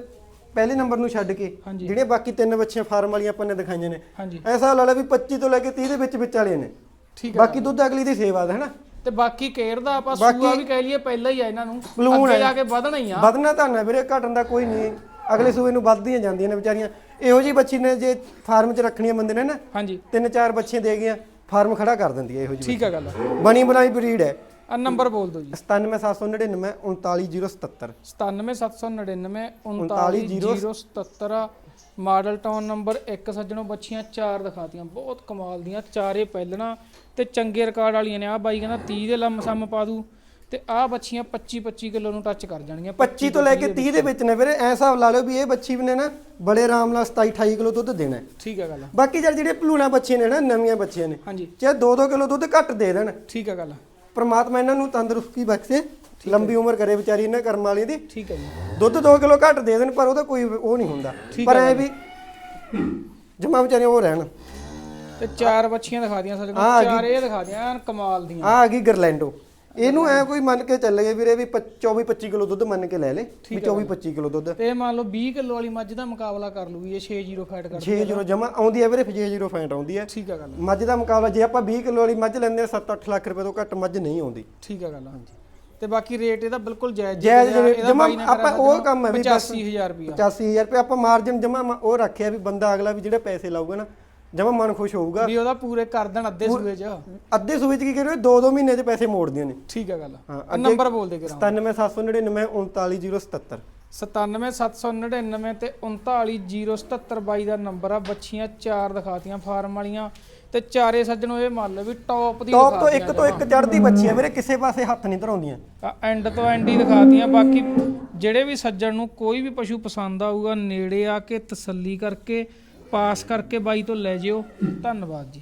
ਪਹਿਲੇ ਨੰਬਰ ਨੂੰ ਛੱਡ ਕੇ ਹਾਂਜੀ। ਜਿਹੜੀਆਂ ਬਾਕੀ ਤਿੰਨ ਬੱਚੀਆਂ ਫਾਰਮ ਵਾਲੀਆਂ ਆਪਾਂ ਨੇ ਦਿਖਾਈਆਂ ਨੇ ਹਾਂਜੀ। ਐਸਾ ਲਾ ਲਾ ਵੀ 25 ਤੋਂ ਲੈ ਕੇ 30 ਦੇ ਵਿੱਚ ਵਿੱਚ ਵਾਲੀਆਂ ਨੇ। ਠੀਕ ਆ। ਬਾਕੀ ਦੁੱਧ ਅਗਲੀ ਦੀ ਸੇਵਾ ਦਾ ਹੈ ਨਾ ਤੇ ਬਾਕੀ ਕੇਅਰ ਦਾ ਆਪਾਂ ਸੂਆ ਵੀ ਕਹਿ ਲਈਏ ਪਹਿਲਾਂ ਹੀ ਆ ਇਹਨਾਂ ਨੂੰ। ਬਲੂਨ ਅੱਗੇ। ਜਾ ਕੇ ਵਧਣਾ ਹੀ ਆ। ਵਧਣਾ ਤਾਂ ਨਾ ਵੀਰੇ ਘਟਣ ਦਾ ਕੋਈ ਨਹੀਂ। ਅਗਲੇ ਸੂਏ ਨੂੰ ਵੱਧਦੀਆਂ ਜਾਂਦੀਆਂ ਨੇ ਵਿਚਾਰੀਆਂ। ਇਹੋ ਜੀ ਬੱਚੀ ਨੇ ਜੇ ਫਾਰਮ 'ਚ ਰੱਖਣੀਆਂ ਬੰਦੇ ਨੇ ਨਾ ਹਾਂਜੀ। ਤਿੰਨ ਚਾਰ ਬੱਚੀਆਂ ਦੇ ਗਿਆ ਫਾਰਮ ਖੜਾ ਕਰ ਦਿੰਦੀ ਹੈ ਇਹੋ ਜੀ ਠੀਕ ਆ ਗੱਲ ਬਣੀ ਬਣਾਈ ਬਰੀਡ ਹੈ। ਆ ਨੰਬਰ ਬੋਲ ਦਿਓ ਜੀ। 97799 39077 97799 39077 ਮਾਡਲ ਟਾਊਨ ਨੰਬਰ 1 ਸੱਜਣੋ ਬੱਚੀਆਂ ਚਾਰ ਦਿਖਾਤੀਆਂ। ਬਹੁਤ ਕਮਾਲ ਦੀਆਂ ਚਾਰੇ ਪਹਿਲਣਾ ਤੇ ਚੰਗੇ ਰਿਕਾਰਡ ਵਾਲੀਆਂ ਨੇ। ਆ ਬਾਈ ਕਹਿੰਦਾ 30 ਦੇ ਲੰਮਸਮ ਪਾ ਦੂ ਤੇ ਆ ਬੱਚੀਆਂ 25 25 ਕਿਲੋ ਨੂੰ ਟੱਚ ਕਰ ਜਾਣਗੀਆਂ। 25 ਤੋਂ ਲੈ ਕੇ 30 ਦੇ ਵਿੱਚ ਨੇ ਵੀਰੇ। ਐ ਹਿਸਾਬ ਲਾ ਲਓ ਵੀ ਇਹ ਬੱਚੀ ਵੀ ਨੇ ਨਾ ਬੜੇ ਆਰਾਮ ਨਾਲ 27 28 ਕਿਲੋ ਦੁੱਧ ਦੇਣਾ ਹੈ। ਠੀਕ ਆ ਗੱਲ ਬਾਕੀ ਜਿਹੜੇ ਜਿਹੜੇ ਭਲੂਣਾ ਬੱਚੀਆਂ ਨੇ ਨਾ ਨਵੀਆਂ ਬੱਚੀਆਂ ਨੇ ਹਾਂਜੀ। ਚਾਹੇ 2-2 ਕਿਲੋ ਦੁੱਧ ਘੱਟ ਦੇ ਦੇਣ। ਠੀਕ ਆ ਗੱਲ ਪ੍ਰਮਾਤਮਾ ਇਹਨਾਂ ਨੂੰ ਤੰਦਰੁਸਤੀ ਬਖਸ਼ੇ। ਲੰਬੀ ਉਮਰ ਕਰੇ ਵਿਚਾਰੀ ਇਹਨਾਂ ਕਰਮ ਵਾਲੀ ਦੀ। ਠੀਕ ਆ ਜੀ। ਦੁੱਧ 2 ਕਿਲੋ ਘੱਟ ਦੇ ਦੇਣ ਪਰ ਉਹਦਾ ਕੋਈ ਉਹ ਨਹੀਂ ਹੁੰਦਾ। ਪਰ ਐ ਵੀ ਜਮਾ ਵਿਚਾਰੀਆਂ ਉਹ ਰਹਿਣ। ਤੇ ਚਾਰ ਬੱਚੀਆਂ ਦਿਖਾਤੀਆਂ ਸੱਜਣੋ ਆਹ ਆ ਚਾਰ ਇਹ ਦਿਖਾਤੀਆਂ ਐਨ ਕਮਾਲ ਦੀਆਂ। ਆ ਆ ਗਈ ਗਰਲੈਂਡੋ। ਇਹਨੂੰ ਐ ਕੋਈ ਮੰਨ ਕੇ ਚੱਲ ਗਏ ਵੀਰੇ ਵੀ 24 25 ਕਿਲੋ ਦੁੱਧ ਮੰਨ ਕੇ ਲੈ ਲੇ। ਵੀ 24 25 ਕਿਲੋ ਦੁੱਧ। ਤੇ ਮੰਨ ਲਓ 20 ਕਿਲੋ ਵਾਲੀ ਮੱਝ ਦਾ ਮੁਕਾਬਲਾ ਕਰ ਲੂਗੀ ਇਹ 6-0 ਫੈਟ ਕਰ 6 ਜੀਰੋ ਜਮਾ ਆਉਂਦੀ ਹੈ ਵੀਰੇ 6 ਜੀਰੋ ਫੈਂਟ ਆਉਂਦੀ ਹੈ। ਠੀਕ ਆ ਗੱਲ। ਮੱਝ ਦਾ ਮੁਕਾਬਲਾ ਜੇ ਆਪਾਂ 20 ਕਿਲੋ ਵਾਲੀ ਮੱਝ ਲੈਂਦੇ ਆ 7-8 ਲੱਖ ਰੁਪਏ ਤੋਂ ਘੱਟ ਮੱਝ ਨਹੀਂ ਆਉਂਦੀ। ਠੀਕ ਆ ਗੱਲ ਹਾਂਜੀ। ਤੇ ਬਾਕੀ ਰੇਟ ਇਹਦਾ ਬਿਲਕੁਲ ਜਾਇਜ਼ ਜਾਇਜ਼ ਜਮਾਂ ਆਪਾਂ ਉਹ ਕੰਮ ਹੈ ਵੀ ਬਸ 85000 ਰੁਪਿਆ 85000 ਰੁਪਏ ਆਪਾਂ ਮਾਰਜਨ ਜਮਾ ਉਹ ਰੱਖਿਆ ਵੀ ਬੰਦਾ ਅਗਲਾ ਵੀ ਜਿਹੜੇ ਪੈਸੇ ਲਾਊਗਾ ਨਾ ਜਮਾ ਮਨ ਖੁਸ਼ ਹੋਊਗਾ। ਵੀ ਉਹਦਾ ਪੂਰੇ ਕਰ ਦੇਣ ਅੱਧੇ ਸੂਏ ਚ। ਅੱਧੇ ਸੂਏ ਚ ਕੀ ਕਰਿਓ 2-2 ਮਹੀਨੇ ਚ ਪੈਸੇ ਮੋੜਦੀਆਂ ਨੇ। ਠੀਕ ਆ ਗੱਲ। ਹਾਂ, ਨੰਬਰ ਬੋਲ ਦੇ ਕਰਾਂ 97799 39077 97799 ਤੇ 39077 ਬਾਈ ਦਾ ਨੰਬਰ ਆ। ਬੱਚੀਆਂ ਚਾਰ ਦਿਖਾਤੀਆਂ ਫਾਰਮ ਵਾਲੀਆਂ ਤੇ ਚਾਰੇ ਸੱਜਣੋ ਇਹ ਮੰਨ ਲਓ ਵੀ ਟੌਪ ਦੀ ਟੌਪ ਤੋਂ ਇੱਕ ਤੋਂ ਇੱਕ ਚੜ੍ਹਦੀ ਬੱਚੀ ਹੈ ਵੀਰੇ ਕਿਸੇ ਪਾਸੇ ਹੱਥ ਨਹੀਂ ਧਰਾਉਂਦੀਆਂ। ਐਂਡ ਤੋਂ ਐਂਡ ਹੀ ਦਿਖਾਤੀਆਂ। ਬਾਕੀ ਜਿਹੜੇ ਵੀ ਸੱਜਣ ਨੂੰ ਕੋਈ ਵੀ ਪਸ਼ੂ ਪਸੰਦ ਆਊਗਾ ਨੇੜੇ ਆ ਕੇ ਤਸੱਲੀ ਕਰਕੇ ਪਾਸ ਕਰਕੇ ਬਾਈ ਤੋਂ ਲੈ ਜਿਓ। ਧੰਨਵਾਦ ਜੀ।